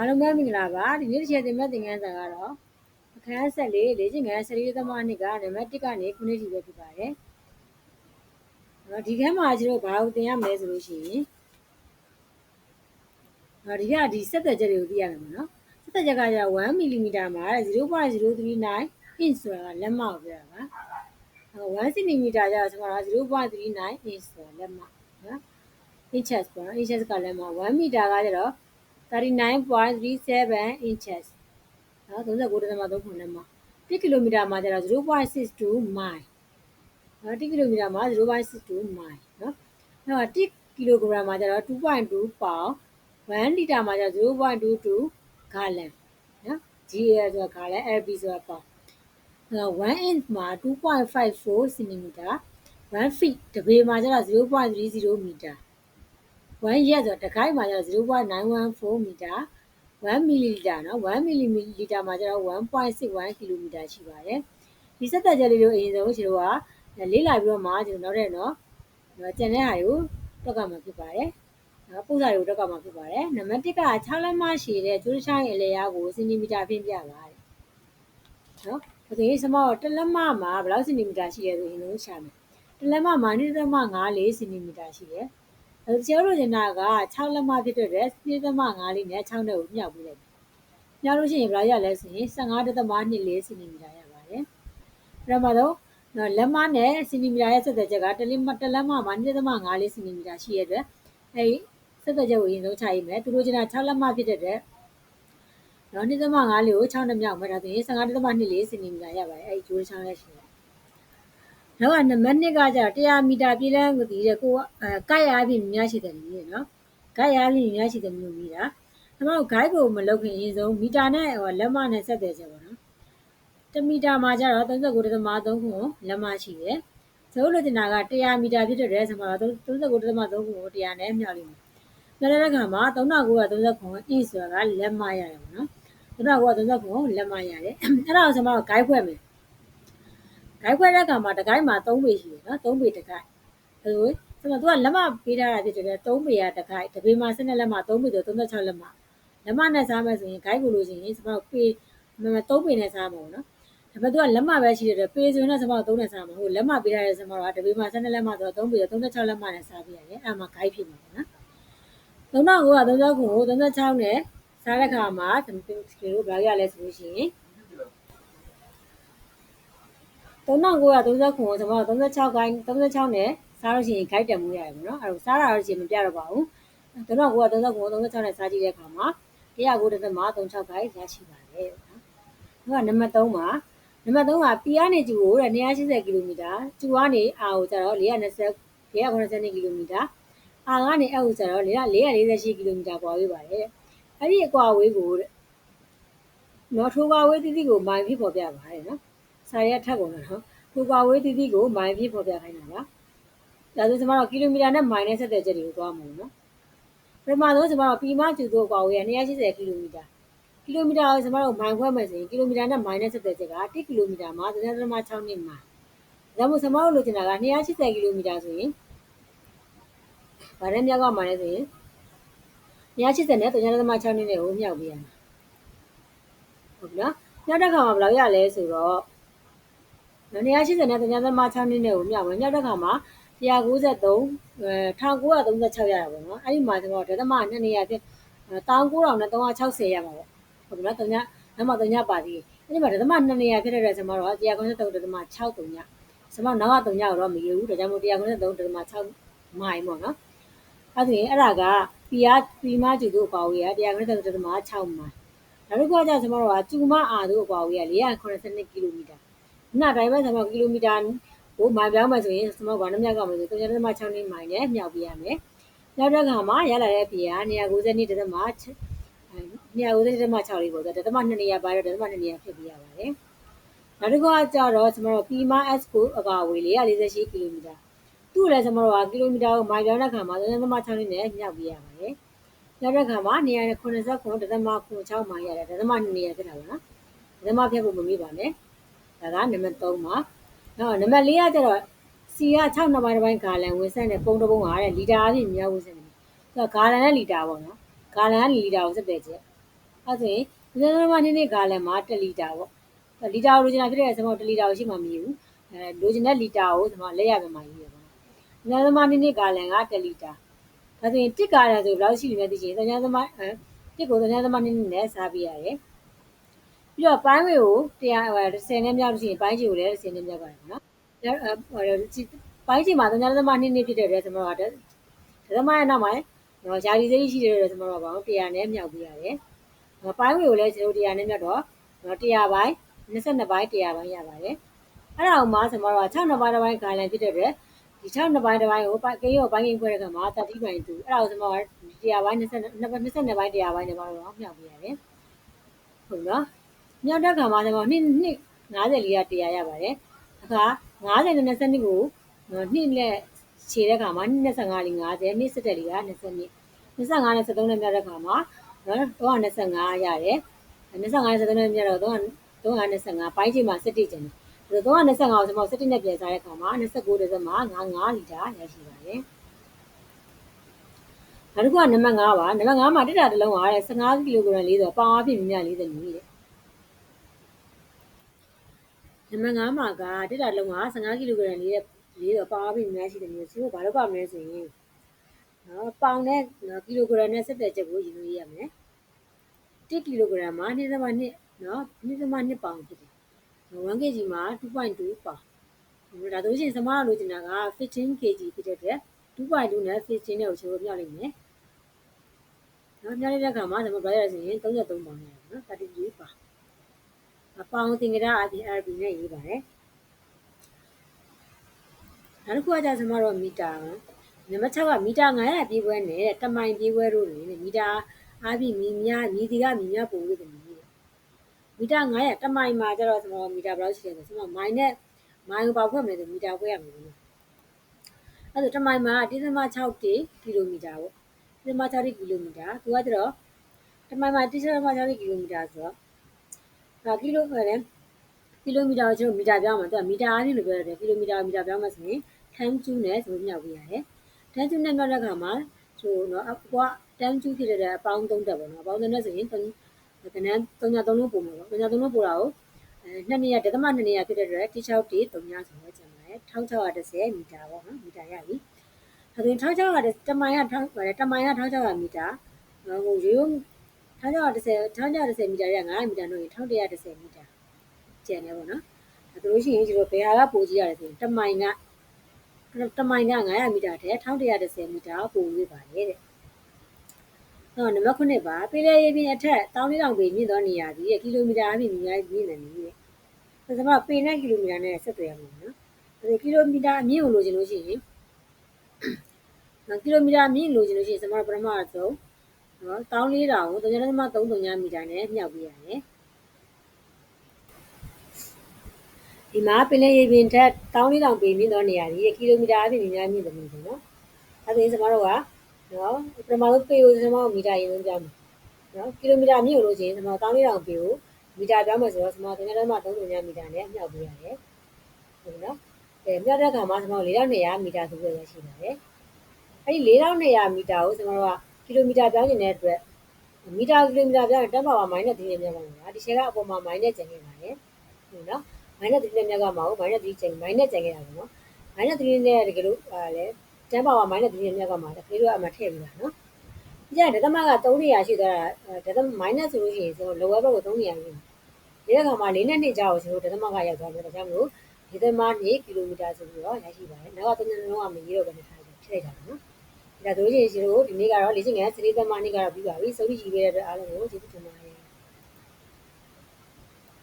အားလုံးပဲမင်္ဂလာပါဒီနေ့တစ်ချက်တင်မဲ့သင်ခန်းစာကတော့အခန်းဆက်လေးလေ့ကျင့်ခန်း14သမနှစ်ကနံပါတ်1ကနေ9ထိပဲဖြစ်ပါတယ်။တော့ဒီခန်းမှာကျွန်တော်ဘာလို့သင်ရမလဲဆိုလို့ရှိရင်တော့ဒီကဒီဆက်သက်ချက်တွေကိုသိရမယ်ပေါ့နော်။ဆက်သက်ချက်ကကျ1 mm မှာ0.039 inch ဆိုတာလက်မကိုပြောတာပါ။1 cm ကျတော့ကျွန်တော်0.39 inch ဆိုတာလက်မနော်။ inches ပေါ့နော် inches ကလက်မ1 meter ကကျတော့ 39.37 inches နော်39.3ခုနဲ့မှာ1ကီလိုမီတာမှာကျတော့0.62 mile နော်1ကီလိုမီတာမှာ0.62 mile နော်နောက်က1ကီလိုဂရမ်မှာကျတော့2.2 pound 1လီတာမှာကျတော့0.22 gallon နော် GA ဆိုတာ gallon LB ဆိုတာ pound 1 inch မှာ2.54 cm 1 feet တပေမှာကျတော့0.30 meter 1ရက်ဆိုတော့တခိုင်းမှာကျတော့0.914မီတာ1မီလီလီတာနော်1မီလီလီတာမှာကျတော့1.61ကီလိုမီတာရှိပါတယ်ဒီစက်သက်ချက်လေးကိုအရင်ဆုံးကျွန်တော်ကလေးလာပြီးတော့မှကျွန်တော်နောက်တဲ့နော်ကျန်တဲ့ဟာတွေကိုတွက်ကမှာဖြစ်ပါတယ်နော်ပုံစံတွေကိုတွက်ကမှာဖြစ်ပါတယ်နံပါတ်1က6လက်မရှိတဲ့ကျိုးတစ်ချိုင်းအလဲရကိုစင်တီမီတာဖြင့်ပြပါတယ်နော်ဒါဆိုရင်စမောတစ်လက်မမှာဘယ်လောက်စင်တီမီတာရှိရဲဆိုရင်လုံးရှာမယ်တစ်လက်မမှာ1.54စင်တီမီတာရှိတယ် အဲကျောတို့ကျင်တာက6လက်မဖြစ်တဲ့အတွက်2သမ5လေးနဲ့6နဲ့ကိုမြောက်ပြီးလိုက်။မြောက်လို့ရှိရင်ဘယ်လောက်ရလဲဆိုရင်15.24စင်တီမီတာရပါတယ်။အဲ့မှာတော့လက်မနဲ့စင်တီမီတာရဲ့ဆက်သွယ်ချက်ကတလက်မတလက်မမှာ2.54စင်တီမီတာရှိရတဲ့အဲဒီဆက်သွယ်ချက်ကိုအရင်ဆုံးချရေးမယ်။သူတို့ကျင်တာ6လက်မဖြစ်တဲ့အတွက်နော်2.5လေးကို6နဲ့မြောက်မယ်ဒါဆိုရင်15.24စင်တီမီတာရပါတယ်အဲဒီကျိုးချောင်းရရှိတယ် နောက်ကနံပါတ်2ကကျတော့100မီတာပြေးလမ်းကိုတည်တဲ့ကိုအဲကိုက်ရအပြင်များရှိတယ်လေနော်ကိုက်ရအပြင်များရှိတယ်မျိုးမီတာကျွန်တော် guide ကိုမလုပ်ခင်အရင်ဆုံးမီတာနဲ့ဟိုလက်မနဲ့ဆက်တယ်ချက်ပေါ့နော်1မီတာမှာကျတော့39.3ခုလက်မရှိတယ်ဆိုလို့တင်တာက100မီတာဖြစ်တဲ့ဆိုတော့39.3ခုကို100နဲ့မြောက်လိမ့်မယ်။ပြောတဲ့အခါမှာ3939 inch ဆိုတာကလက်မရတယ်ပေါ့နော်။3939လက်မရတယ်။အဲ့ဒါကိုကျွန်တော် guide ဖွဲ့မယ် ဂိုက်ခွဲတဲ့အခါမှာတကိုင်းမှာ3ပေရှိတယ်နော်3ပေတကိုင်းအဲလိုဆိုတော့သူကလက်မပေးထားတာဖြစ်တယ်3ပေရတကိုင်းတပေမှာ12လက်မ3ပေဆို36လက်မလက်မနဲ့စားမယ်ဆိုရင်ဂိုက်ကိုလို့ရှိရင်စမောက်ပေ3ပေနဲ့စားမှာပေါ့နော်ဒါပေမဲ့သူကလက်မပဲရှိတယ်ပေဆိုရင်တော့စမောက်3နဲ့စားမှာဟိုလက်မပေးထားတဲ့စမောက်ကတပေမှာ12လက်မဆိုတော့3ပေ36လက်မနဲ့စားပြရတယ်အဲ့မှာဂိုက်ဖြစ်မှာပေါ့နော်3900 3900ကို36နဲ့စားတဲ့ခါမှာဒီလိုဘာရလဲဆိုလို့ရှိရင် 3939ကိုကျွန်တော်36ကိုင်း36နဲ့စားလို့ရှိရင် guide တက်မှုရတယ်ပေါ့နော်အဲ့တော့စားတာတော့ရှင်မပြတော့ပါဘူး3939ကို36နဲ့စားကြည့်တဲ့အခါမှာ109.36 guide ရရှိပါတယ်နော်ဒါကနံပါတ်3ပါနံပါတ်3က P ကနေကျူကိုတဲ့180ကီလိုမီတာကျူကနေ R ကိုကျတော့420 480ကီလိုမီတာ R ကနေ F ကိုကျတော့448ကီလိုမီတာပွားဝေးပါတယ်အဲ့ဒီအကွာဝေးကိုတဲ့နော်ထိုးကွာဝေးတိတိကိုမိုင်ဖြစ်ပေါ်ပြပါတယ်နော် စာရဲထပ်ကုန်တာနော်ထိုကွာဝေးတီတီကိုမိုင်ပြည့်ဖော်ပြခိုင်းတာပါဒါဆိုကျွန်တော်တို့ကီလိုမီတာနဲ့မိုင်နဲ့ဆက်တဲ့ချက်တွေကိုသွားမှာနော်ပထမဆုံးကျွန်တော်တို့ပီမကျူတို့ကွာဝေးက280ကီလိုမီတာကီလိုမီတာကိုကျွန်တော်တို့မိုင်ခွဲမယ်ဆိုရင်ကီလိုမီတာနဲ့မိုင်နဲ့ဆက်တဲ့ချက်က1ကီလိုမီတာမှာ3.6နှစ်မိုင်ဒါမှမဟုတ်ကျွန်တော်တို့လိုချင်တာက280ကီလိုမီတာဆိုရင်ဗာနဲ့မြောက်ကမှလည်းဆိုရင်280နဲ့3.6နှစ်နဲ့ကိုမြောက်ပြရမှာဟုတ်ပြီနော်မြောက်တဲ့ခါမှာဘယ်လောက်ရလဲဆိုတော့ 280နဲ့3.6နှစ်နဲ့ကိုမြောက်မယ်မြောက်တဲ့ခါမှာ193အဲ1936ရတာပေါ့နော်အဲ့ဒီမှာကျွန်တော်ဒသမ2နေရာဖြစ်19360ရမှာပေါ့ဟုတ်ပြီနော်3ညနောက်မှ3ညပါသေးအဲ့ဒီမှာဒသမ2နေရာဖြစ်တဲ့အတွက်ကျွန်တော်တို့193ဒသမ63ညကျွန်တော်နောက်က3ညကိုတော့မရဘူးဒါကြောင့်မို့193ဒသမ6မိုင်ပေါ့နော်အဲ့ဒါရင်အဲ့ဒါက PR ပီမကျူတို့အကွာဝေးက193ဒသမ6မိုင်နောက်တစ်ခုကကျကျွန်တော်တို့ကကျူမအာတို့အကွာဝေးက482ကီလိုမီတာ နာတိုင်းပဲကျွန်တော်ကီလိုမီတာကိုမိုင်ပြောင်းမယ်ဆိုရင်ကျွန်တော်ဘာနဲ့မြောက်ကမယ်ဆို3.6နှစ်မိုင်နဲ့မြောက်ပြရမယ်။မြောက်တဲ့ခါမှာရလာတဲ့ပြေက192တသမ192.6လေးပေါ့ဆိုတော့တသမ2နေရာပါတော့တသမ2နေရာဖြစ်ပြရပါတယ်။နောက်တစ်ခုကကြတော့ကျွန်တော်တို့ Pima S ကိုအကာအဝေး448ကီလိုမီတာသူ့လည်းကျွန်တော်တို့ကကီလိုမီတာကိုမိုင်ပြောင်းတဲ့ခါမှာ3.6နှစ်နဲ့မြောက်ပြရပါတယ်။နောက်တဲ့ခါမှာ189တသမ6မိုင်ရတယ်တသမ2နေရာဖြစ်တာပါနော်။တသမဖြတ်ဖို့မမိပါနဲ့။ ဒါကနံပါတ်3ပါနော်နံပါတ်4ကကျတော့စီက6နှစ်ပိုင်းတစ်ပိုင်းဂါလန်ဝင်ဆက်နဲ့ပုံတစ်ပုံကတဲ့လီတာအပြင်မြောက်ဝင်ဆက်နေသူကဂါလန်နဲ့လီတာပေါ့နော်ဂါလန်ကလီတာကိုဆက်တဲ့ချက်အဲဆိုရင်0.2နှစ်ဂါလန်မှာ1လီတာပေါ့လီတာကိုလိုချင်တာဖြစ်တဲ့ကျွန်တော်1လီတာကိုရှိမှမရဘူးအဲလိုချင်တဲ့လီတာကိုကျွန်တော်လက်ရမြန်မာရေးရပါတော့0.2နှစ်ဂါလန်က1လီတာဒါဆိုရင်1ဂါလန်ဆိုဘယ်လောက်ရှိပြီလဲသိချင်3.3အဲ1ကို3.2နဲ့စားပြရတယ် ပြီးတော့ပိုင်းဝေကို110နဲ့မြောက်လို့ရှိရင်ပိုင်းချီကိုလည်း10နဲ့မြောက်ပါတယ်နော်ဟိုပိုင်းချီမှာ3.2နှစ်ဖြစ်တဲ့အတွက်ကျွန်တော်ကဒသမရဲ့နောက်မှာနော်ယာဒီစိတ်ရှိတဲ့အတွက်ကျွန်တော်ကဘာလို့100နဲ့မြောက်ပြရတယ်။ပိုင်းဝေကိုလည်းကျွန်တော်100နဲ့မြောက်တော့နော်100ပိုင်း22ပိုင်း100ပိုင်းရပါတယ်။အဲ့ဒါအောင်မှကျွန်တော်က6နှစ်ပိုင်းတစ်ပိုင်းဂိုင်းလိုင်းဖြစ်တဲ့အတွက်ဒီ6နှစ်ပိုင်းတစ်ပိုင်းကိုကိရောပိုင်းကိန်းခွဲတဲ့ကမှာ30ပိုင်းတူအဲ့ဒါကိုကျွန်တော်က100ပိုင်း22 22ပိုင်း100ပိုင်းနဲ့ပါတော့မြောက်ပြရတယ်။ဟုတ်နော်။ မြောက်တဲ့ခါမှာကျွန်တော်နှစ်နှစ်50လေးက100ရပါတယ်။အခါ90နဲ့22ကိုနှစ်နဲ့ခြေတဲ့ခါမှာ25လေး50နှစ်17လေးက20နှစ်25နဲ့73နဲ့မြတ်တဲ့ခါမှာနော်325ရတယ်25နဲ့73နဲ့မြတ်တော့325ပိုင်းချိန်မှာ17ကျန်တယ်ဒါ325ကိုကျွန်တော်17နဲ့ပြန်စားတဲ့ခါမှာ29ဒသမ55လီတာရရှိပါတယ်နောက်တစ်ခုကနံပါတ်5ပါနံပါတ်5မှာတစ်တာတစ်လုံးက15ကီလိုဂရမ်လေးဆိုပေါင်အဖြစ်မြမြလေးသမီးတဲ့ နံပါတ်5မှာကတစ်တာလုံးက15ကီလိုဂရမ်လေးလေးတော့ပေါင်အဖြစ်မြမြရှိတယ်မျိုးစီကိုဘာလို့ပါမလဲဆိုရင်နော်ပေါင်နဲ့ကီလိုဂရမ်နဲ့ဆက်တဲ့ချက်ကိုယူလို့ရမယ်1ကီလိုဂရမ်မှာ2.2နော်2.2ပေါင်ဖြစ်တယ်1 kg မှာ2.2ပေါင်ဒါဆိုရင်စမရလို့ကျင်တာက15 kg ဖြစ်တဲ့အတွက်2.2နဲ့15နဲ့ကိုချိုးပြလိုက်မယ်နော်ပြလိုက်တဲ့အခါမှာကျွန်တော်ပြောရဆိုရင်33ပေါင်ရတယ်နော်33ပေါင်အ ပေါင်းတင်ကြတာအပြင် RB နဲ့ရေးပါတယ်နောက်တစ်ခုကကြကျွန်တော်တို့မီတာနံပါတ်6ကမီတာ900ပြေးပွဲနဲ့တမိုင်ပြေးပွဲတို့နေမီတာအားဖြင့်မီများမီဒီကမီများပုံလို့တယ်မီမီတာ900တမိုင်မှာကျတော့ကျွန်တော်မီတာဘယ်လောက်ရှိလဲဆိုတော့မိုင်နဲ့မိုင်ကိုပေါက်ခွင့်မလဲဆိုမီတာခွဲရမယ်နော်အဲ့ဒါတမိုင်မှာ1.6ကီလိုမီတာပေါ့1.6ကီလိုမီတာသူကကျတော့တမိုင်မှာ1.6ကီလိုမီတာဆိုတော့ ဒါကီလိုပဲလေကီလိုမီတာကိုကျွန်တော်မီတာပြောင်းမှာသူကမီတာအားဖြင့်လို့ပြောရတယ်ကီလိုမီတာမီတာပြောင်းမှာဆိုရင်ထမ်းကျူးနဲ့ဆိုမြောက်ပြရတယ်ထမ်းကျူးနဲ့မြောက်တဲ့အခါမှာဆိုတော့အကွာတန်းကျူးဖြစ်တဲ့အပေါင်းသုံးတက်ပေါ့နော်အပေါင်းသုံးတက်ဆိုရင်ကနန်း3ည3လုံးပုံမှာပေါ့3ည3လုံးပို့တာကိုအဲနှစ်နေရဒသမနှစ်နေရဖြစ်တဲ့အတွက်တိ6တီ3ညဆိုတော့ကျန်ပါတယ်1610မီတာပေါ့နော်မီတာရပြီအဲဒါ1610တမိုင်ကတမိုင်က1600မီတာဟိုရိုး 1610 1610မီတာရ900မီတာလို့ရင်1110မီတာကျန်တယ်ပေါ့နော်အဲဒါလို့ရှိရင်ဒီလိုဘယ်ဟာကပိုကြီးရတယ်ဆိုရင်တမိုင်ကတမိုင်က900မီတာထဲ1110မီတာပို၍ပါတယ်တဲ့ဟောနံပါတ်9ပါပင်လယ်ရေပြင်အထက်တောင်းလေးတောင်ပေမြင့်သောနေရာကြီးကီလိုမီတာအပြင်မြင့်မြင့်နေပြီတဲ့။ဒါဆိုတော့ပင်နဲ့ကီလိုမီတာနဲ့ဆက်သွယ်ရမှာနော်။ဒါကီလိုမီတာအမြင့်ကိုလိုချင်လို့ရှိရင်ကီလိုမီတာအမြင့်လိုချင်လို့ရှိရင်စမပထမဆုံး နော်တောင်းလေးတောင်ကို3.33မီတာနဲ့မြောက်ပြရတယ်။ဒီမှာပင်လယ်ရေပြင်ထက်တောင်းလေးတောင်ပေမြင့်သောနေရာကြီးကီလိုမီတာအပြင်မြင့်မြင့်တယ်လို့ဆိုနော်။အဲဒါဆိုရင်စမတို့ကနော်ပထမဆုံးပေကိုကျွန်တော်မီတာရင်းလုံးပြမယ်နော်ကီလိုမီတာမြင့်လို့ချင်းကျွန်တော်14000ပေကိုမီတာပြောင်းမယ်ဆိုတော့ကျွန်တော်တင်တဲ့မှာ3.3မီတာနဲ့အမြောက်ပေးရတယ်ဟုတ်နော်အဲမြောက်တဲ့အခါမှာကျွန်တော်4200မီတာဆိုပြီးရရှိပါတယ်အဲ့ဒီ4200မီတာကိုကျွန်တော်က ကီလိုမီတာပြောင်းနေတဲ့အတွက်မီတာကီလိုမီတာပြောင်းရင်တက်ပါပါမိုင်းနဲ့3နဲ့မြောက်ပါမှာဒီရှယ်ကအပေါ်မှာမိုင်းနဲ့ကျန်ခဲ့ပါတယ်ဟုတ်နော်မိုင်းနဲ့3နဲ့မြောက်ကမှာမိုင်းနဲ့3ကျန်မိုင်းနဲ့ကျန်ခဲ့တာပေါ့နော်မိုင်းနဲ့3နဲ့တကယ်လို့ဟာလဲတန်းပါဝါမိုင်းနဲ့3မြတ်ကမှာတကယ်လို့အမှထည့်ပြီးတာနော်။ကြည့်ရဒသမက300ရှိသွားတာဒသမ minus ဆိုလို့ရှိရင်ဆိုတော့ lower ဘက်ကို300ရှိတယ်။ဒီကမှာ၄နဲ့2ကြာကိုကျွန်တော်ဒသမကရောက်သွားတယ်ဒါကြောင့်မလို့ဒီသမ2ကီလိုမီတာဆိုပြီးတော့ရရှိပါတယ်။နောက်က3နှစ်လုံးကမရေးတော့ဘယ်နဲ့ထားဖြစ်လိုက်တာနော်။ ဒါဆိုရင်ရှင်တို့ဒီနေ့ကတော့လေ့ကျင့်ခန်းစရိသမနေ့ကတော့ပြီးပါပြီ။စုပ်ပြီးကြည့်ပေးတဲ့အတွက်အားလုံးကိုကျေးဇူးတင်ပါတယ်